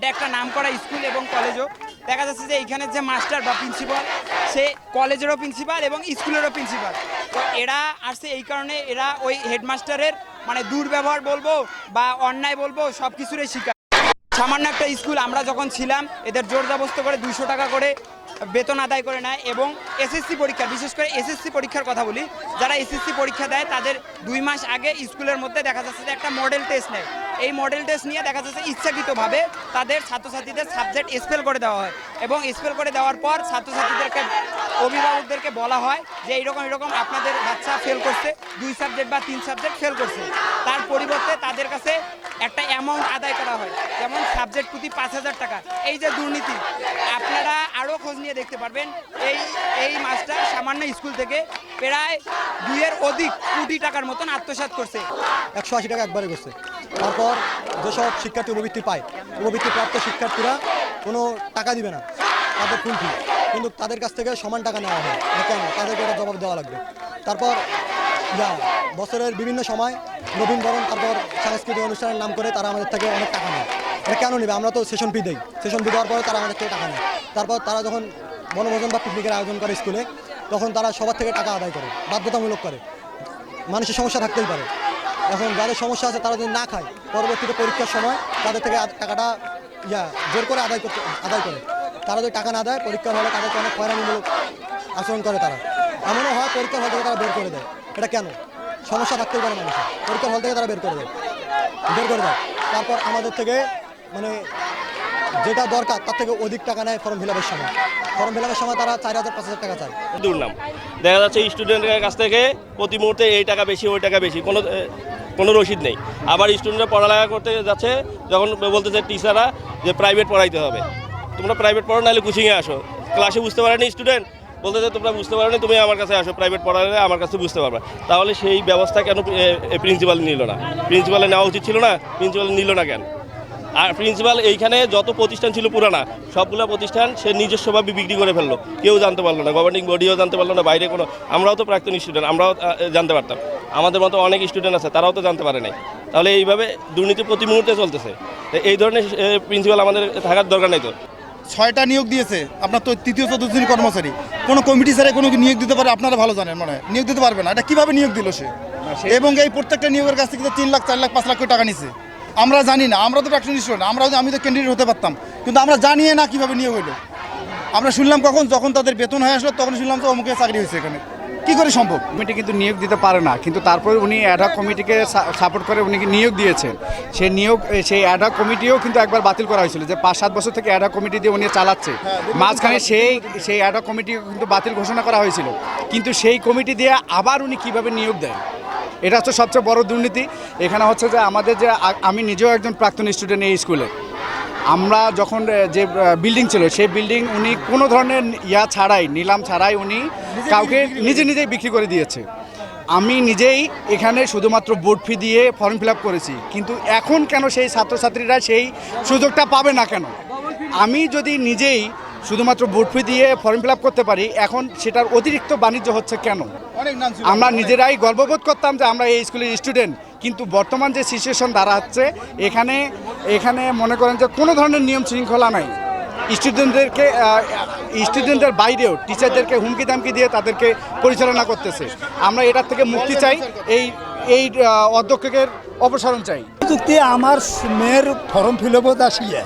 এটা একটা নামকরা স্কুল এবং কলেজও। দেখা যাচ্ছে যে এখানে যে মাস্টার বা প্রিন্সিপাল, সে কলেজেরও প্রিন্সিপাল এবং স্কুলেরও প্রিন্সিপাল। তো এরা আসছে এই কারণে এরা ওই হেডমাস্টারের মানে দুর্ব্যবহার বলব বা অন্যায় বলব সব কিছুরই শিকার। সামান্য একটা স্কুল, আমরা যখন ছিলাম, এদের জোর জবস্ত করে দুশো টাকা করে বেতন আদায় করে নেয় এবং এসএসসি পরীক্ষা, বিশেষ করে এসএসসি পরীক্ষার কথা বলি, যারা এসএসসি পরীক্ষা দেয়, তাদের দুই মাস আগে স্কুলের মধ্যে দেখা যাচ্ছে যে একটা মডেল টেস্ট নেয়। এই মডেল টেস্ট নিয়ে দেখা যাচ্ছে ইচ্ছাকৃতভাবে তাদের ছাত্রছাত্রীদের সাবজেক্ট স্পেল করে দেওয়া হয় এবং স্পেল করে দেওয়ার পর ছাত্রছাত্রীদেরকে অভিভাবকদেরকে বলা হয় যে এইরকম এরকম আপনাদের বাচ্চা ফেল করছে, দুই সাবজেক্ট বা তিন সাবজেক্ট ফেল করছে। তার পরিবর্তে তাদের কাছে একটা অ্যামাউন্ট আদায় করা হয়, যেমন সাবজেক্ট প্রতি পাঁচ হাজার টাকা। এই যে দুর্নীতি, আপনারা আরও খোঁজ নিয়ে দেখতে পারবেন, এই এই মাস্টার সামান্য স্কুল থেকে প্রায় দুইয়ের অধিক কোটি টাকার মতন আত্মসাৎ করছে। একশো আশি টাকা একবারে করছে। তারপর যেসব শিক্ষার্থী উপবৃত্তি পায় উপবৃত্তি প্রাপ্ত শিক্ষার্থীরা কোনো টাকা দিবে না, তাদের ফুল ফি কিন্তু তাদের কাছ থেকে সমান টাকা নেওয়া হয় কেন? তাদেরকে এটা জবাব দেওয়া লাগবে। তারপর, যা, বছরের বিভিন্ন সময় নবীনবরণ তারপর সাংস্কৃতিক অনুষ্ঠানের নাম করে তারা আমাদের থেকে অনেক টাকা নেয়। এটা কেন নেবে? আমরা তো সেশন ফি দিই। সেশন ফি দেওয়ার পরে তারা আমাদের থেকে টাকা নেয়। তারপর তারা যখন বনভোজন বা পিকনিকের আয়োজন করে স্কুলে তখন তারা সবার থেকে টাকা আদায় করে, বাধ্যতামূলক করে। মানুষের সমস্যা থাকতেই পারে। এখন যাদের সমস্যা আছে তারা যদি না খায়, পরবর্তীতে পরীক্ষার সময় তাদের থেকে টাকাটা, ইয়া, জোর করে আদায় করতে আদায় করে। তারা যদি টাকা না দেয়, পরীক্ষার হলে তাদেরকে অনেক হয়রানিমূলক আচরণ করে তারা। এমনও হয় পরীক্ষার হল থেকে তারা বের করে দেয়। এটা কেন? সমস্যা থাকতেই পারে মানুষের। পরীক্ষার হল থেকে তারা বের করে দেয়। বের করে দেয়। তারপর আমাদের থেকে মানে যেটা দরকার, তার থেকে অধিক টাকা নেয় ফর্ম ফিল সময়। ফর্ম ফিল সময় তারা চার হাজার, পাঁচ হাজার টাকা চায়। দুর্নাম দেখা যাচ্ছে স্টুডেন্টের কাছ থেকে প্রতি মুহূর্তে এই টাকা বেশি, ওই টাকা বেশি, কোনো কোনো রসিদ নেই। আবার স্টুডেন্টরা পড়ালেখা করতে যাচ্ছে, যখন বলতেছে টিচাররা যে প্রাইভেট পড়াইতে হবে। তোমরা প্রাইভেট পড়ো, নাহলে কোচিংয়ে আসো। ক্লাসে বুঝতে পারেনি স্টুডেন্ট? বলতেছে, তোমরা বুঝতে পারোনি, তুমি আমার কাছে আসো। প্রাইভেট পড়ালে আমার কাছে বুঝতে পারবে। তাহলে সেই ব্যবস্থা কেন প্রিন্সিপাল নিল না? প্রিন্সিপালে নেওয়া উচিত ছিল না? প্রিন্সিপাল নিল না কেন? আর প্রিন্সিপাল এইখানে যত প্রতিষ্ঠান ছিল পুরানা সবগুলো প্রতিষ্ঠান সে নিজস্বভাবে বিক্রি করে ফেলল। কেউ জানতে পারল না গভর্নিং বডিও জানতে পারল না বাইরে কোনো আমরাও তো প্রাক্তন স্টুডেন্ট আমরাও জানতে পারতাম। আমাদের মতো অনেক স্টুডেন্ট আছে তারাও তো জানতে পারে নাই। তাহলে এইভাবে দুর্নীতি প্রতি মুহূর্তে চলতেছে। এই ধরনের প্রিন্সিপাল আমাদের থাকার দরকার নেই তো। ছয়টা নিয়োগ দিয়েছে আপনার তো তৃতীয় চতুর্থ শ্রেণির কর্মচারী। কোনো কমিটি স্যারে কোনো নিয়োগ দিতে পারে আপনারা ভালো জানেন মনে হয়। নিয়োগ দিতে পারবে না এটা কীভাবে নিয়োগ দিল সে? এবং এই প্রত্যেকটা নিয়োগের কাছ থেকে তিন লাখ চার লাখ পাঁচ লাখ টাকা নিছে। আমরা জানি না আমরা তো প্রাক্তন স্টুডেন্ট আমরা আমি তো ক্যান্ডিডেট হতে পারতাম। কিন্তু আমরা জানিয়ে না কীভাবে নিয়োগ হলো আমরা শুনলাম কখন যখন তাদের বেতন হয়ে আসলো তখন শুনলাম তো অমুকের চাকরি হয়েছে এখানে। কি করে সম্ভব? কমিটি কিন্তু নিয়োগ দিতে পারে না কিন্তু তারপরে উনি অ্যাডহক কমিটিকে সাপোর্ট করে উনি নিয়োগ দিয়েছেন। সেই নিয়োগ সেই অ্যাডহক কমিটিও কিন্তু একবার বাতিল করা হয়েছিল যে পাঁচ সাত বছর থেকে অ্যাডহক কমিটি দিয়ে উনি চালাচ্ছে। মাঝখানে সেই সেই অ্যাডহক কমিটি কিন্তু বাতিল ঘোষণা করা হয়েছিল। কিন্তু সেই কমিটি দিয়ে আবার উনি কীভাবে নিয়োগ দেন? এটা হচ্ছে সবচেয়ে বড় দুর্নীতি। এখানে হচ্ছে যে আমাদের যে আমি নিজেও একজন প্রাক্তন স্টুডেন্ট এই স্কুলে। আমরা যখন যে বিল্ডিং ছিল সেই বিল্ডিং উনি কোনো ধরনের ইয়া ছাড়াই নিলাম ছাড়াই উনি কাউকে নিজে নিজেই বিক্রি করে দিয়েছে। আমি নিজেই এখানে শুধুমাত্র বোর্ড ফি দিয়ে ফর্ম ফিল আপ করেছি। কিন্তু এখন কেন সেই ছাত্রছাত্রীরা সেই সুযোগটা পাবে না কেন? আমি যদি নিজেই শুধুমাত্র বোর্ড ফি দিয়ে ফর্ম ফিল আপ করতে পারি এখন সেটার অতিরিক্ত বাণিজ্য হচ্ছে কেন? অনেক আমরা নিজেরাই গর্ববোধ করতাম যে আমরা এই স্কুলের স্টুডেন্ট কিন্তু বর্তমান যে সিচুয়েশন দাঁড়াচ্ছে এখানে এখানে মনে করেন যে কোনো ধরনের নিয়ম শৃঙ্খলা নাই। স্টুডেন্টদেরকে স্টুডেন্টদের বাইরেও টিচারদেরকে হুমকি দামকি দিয়ে তাদেরকে পরিচালনা করতেছে। আমরা এটার থেকে মুক্তি চাই এই এই অধ্যক্ষের অপসারণ চাই। আমার মেয়ের ফর্ম ফিল আপ আসিয়ে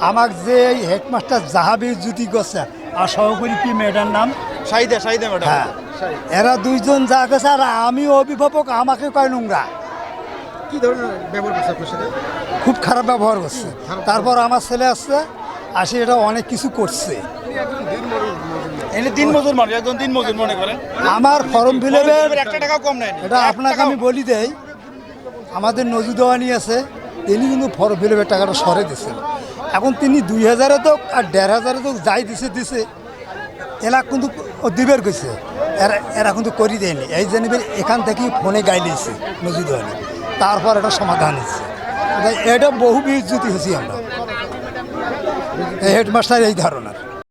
আমাক যে হেডমাস্টার জাহাবির জুতি গছে আর সহকারী কি মেয়েটার নাম? সাহিদা সাহিদা ম্যাডাম হ্যাঁ। এরা দুইজন যা গেছে আর আমি অভিভাবক আমাকে কয় নোংরা কি ধরনের ব্যবহার করছে খুব খারাপ ব্যবহার করছে তারপর আমার ছেলে আসছে আসে এটা অনেক কিছু করছে আমার ফর্ম ফিল এটা আপনাকে আমি বলি দেই আমাদের নজু দেওয়ানি আছে। তিনি কিন্তু ফর ফিল টাকাটা সরে দিয়েছেন। এখন তিনি দুই হাজারে তো আর দেড় হাজারে তো যাই দিছে দিছে, এরা কিন্তু দিবের গেছে এরা এরা কিন্তু করি দেয়নি। এই জানিবের এখান থেকে ফোনে গাই দিয়েছে নজিদ হয়নি তারপর এটা সমাধান হয়েছে। এটা- বহু বিজ্যুতি হয়েছি আমরা। হেডমাস্টার এই ধারণা।